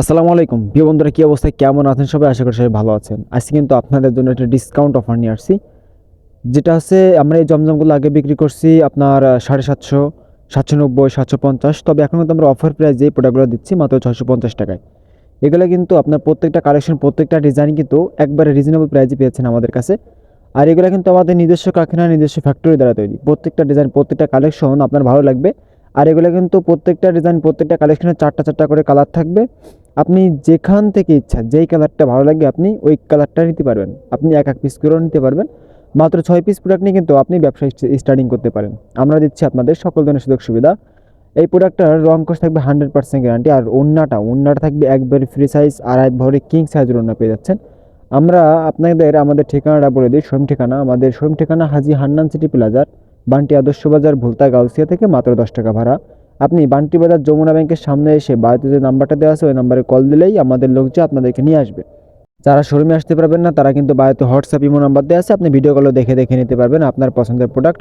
আসসালামু আলাইকুম। প্রিয় বন্ধুরা, কী অবস্থায়? কেমন আছেন সবাই? আশা করি সবাই ভালো আছেন। আজকে কিন্তু আপনাদের জন্য একটা ডিসকাউন্ট অফার নিয়ে আসছি। যেটা হচ্ছে, আমরা এই জমজমগুলো আগে বিক্রি করছি আপনার সাড়ে সাতশো সাতশো নব্বই, সাতশো পঞ্চাশ। তবে এখন কিন্তু আমরা অফার প্রাইস যে প্রোডাক্টগুলো দিচ্ছি, মাত্র ছশো পঞ্চাশ টাকায়। এগুলো কিন্তু আপনার প্রত্যেকটা কালেকশন প্রত্যেকটা ডিজাইন কিন্তু একবারে রিজনেবল প্রাইসে পেয়েছেন আমাদের কাছে। আর এগুলো কিন্তু আমাদের নিজস্ব কারখানা, নিজস্ব ফ্যাক্টরি দ্বারা তৈরি। প্রত্যেকটা ডিজাইন প্রত্যেকটা কালেকশন আপনার ভালো লাগবে। আর এগুলো কিন্তু প্রত্যেকটা ডিজাইন প্রত্যেকটা কালেকশনের চারটা চারটা করে কালার থাকবে। আপনি যেখান থেকে ইচ্ছা, যেই কালারটা ভালো লাগে আপনি ওই কালারটা নিতে পারবেন। আপনি এক এক পিস করেও নিতে পারবেন। মাত্র ছয় পিস প্রোডাক্ট নিয়ে কিন্তু আপনি ব্যবসা স্টার্টিং করতে পারেন। আমরা দিচ্ছি আপনাদের সকল ধরনের সুযোগ সুবিধা। এই প্রোডাক্টটার রং কোর্স থাকবে হান্ড্রেড পার্সেন্ট গ্যারান্টি আর ওন্নাটা ওন্নাটা থাকবে একবারে ফ্রি সাইজ আড়াই ভরে কিং সাইজের ওন্না পেয়ে যাচ্ছেন। আমরা আপনাদের, আমাদের ঠিকানাটা বলে দিই, শোরুম ঠিকানা। আমাদের শোরুম ঠিকানা হাজি হান্নান সিটি প্লাজার বান্টি আদর্শ বাজার ভুলতা গাউসিয়া থেকে মাত্র দশ টাকা ভাড়া। আপনি বান্টি বাজার যমুনা ব্যাংকের সামনে এসে বাড়িতে যে নাম্বারটা দেওয়া আছে, ওই নাম্বারে কল দিলেই আমাদের লোক যে আপনাদেরকে নিয়ে আসবে। যারা শোরুমে আসতে পারবেন না, তারা কিন্তু বাড়িতে হোয়াটসঅ্যাপ, ইমো নাম্বার দেওয়া আছে। আপনি ভিডিও কলও দেখে দেখে নিতে পারবেন আপনার পছন্দের প্রোডাক্ট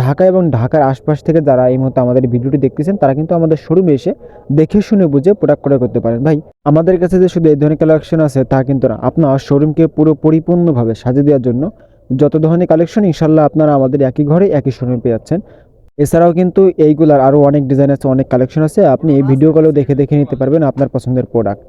ঢাকা এবং ঢাকার আশপাশ থেকে যারা এই মুহূর্তে আমাদের ভিডিওটি দেখতেছেন, তারা কিন্তু আমাদের শোরুমে এসে দেখে শুনে বুঝে প্রোডাক্ট ক্রয় করতে পারেন। ভাই, আমাদের কাছে যে শুধু এই ধরনের কালেকশন আছে, তা কিন্তু না। আপনার শোরুমকে পুরো পরিপূর্ণভাবে সাজিয়ে দেওয়ার জন্য যত ধরনের কালেকশন ইনশাল্লাহ আপনারা আমাদের একই ঘরে একই শোরুমে পেয়ে যাচ্ছেন। এছাড়াও কিন্তু এইগুলার আরও অনেক ডিজাইন আছে অনেক কালেকশন আছে। আপনি এই ভিডিও কলেও দেখে দেখে নিতে পারবেন আপনার পছন্দের প্রোডাক্ট